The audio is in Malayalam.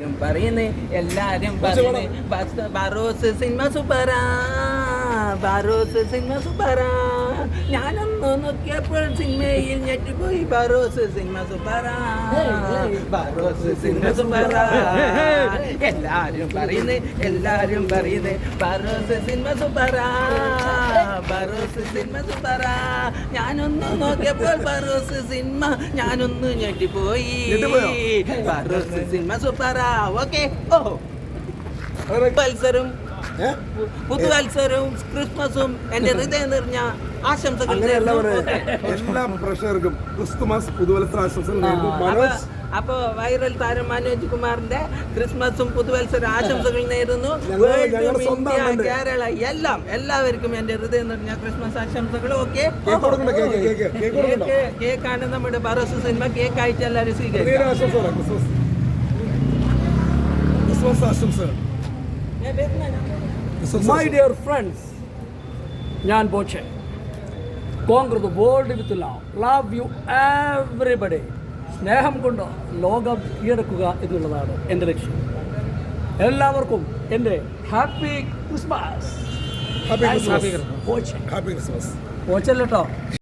എല്ലാരും പറയുന്നേ. ബസ് ബറോസ് സിനിമ സൂപ്പറാ ബറോസ് സിനിമ സൂപ്പറാ. ഞാനൊന്ന് നോക്കിയപ്പോൾ സിനിമയിൽ ഞെട്ടിപ്പോയി. ബറോസ് സിനിമ സൂപ്പറാ. ബറോസ് സിനിമ സൂപ്പറാ. എല്ലാരും പറയുന്നേ എല്ലാരും പറയുന്നേ ബറോസ് സിനിമ സൂപ്പറാ. സിനിമ ഞാനൊന്ന് നോക്കിയപ്പോൾ ബറോസ് സിനിമ ഞാനൊന്ന് ഞെട്ടിപ്പോയി. ഞെട്ടിപ്പോയോ? ബറോസ് സിനിമ സൂപ്പറാ. ഓക്കെ. ഓ. വത്സരം പുതുവത്സരവും ക്രിസ്മസും എന്റെ ഹൃദയം നിറഞ്ഞ ആശംസകൾ എല്ലാ പ്രേക്ഷകർക്കും ക്രിസ്തുമസ് പുതുവത്സര ആശംസകൾ മനോജ് അപ്പൊ വൈറൽ താരം മനോജ് കുമാറിന്റെ ക്രിസ്മസും പുതുവത്സര ആശംസകൾ നേരുന്നു. വേൾഡ് വേൾഡും ഇന്ത്യ, കേരള എല്ലാം എല്ലാവർക്കും എന്റെ ഹൃദയം നിറഞ്ഞ ക്രിസ്മസ് ആശംസകൾ ഓക്കെ കൊടുക്കണ്ടോ കേക്കാണ് നമ്മുടെ ബറോസ് സിനിമ. കേക്ക് ആയിട്ട് എല്ലാവരും സ്വീകരിക്കും. ക്രിസ്മസ്. ക്രിസ്മസ് ആശംസകൾ മൈ ഡിയർ ഫ്രണ്ട്സ് ഞാൻ Boche. Conquer world with love love you everybody സ്നേഹം കൊണ്ട് ലോകം കീഴടക്കുക എന്നുള്ളതാണ് എന്റെ ലക്ഷ്യം. എല്ലാവർക്കും എന്റെ happy Christmas. Happy Christmas. Christmas. ബോച്ചല്ലോ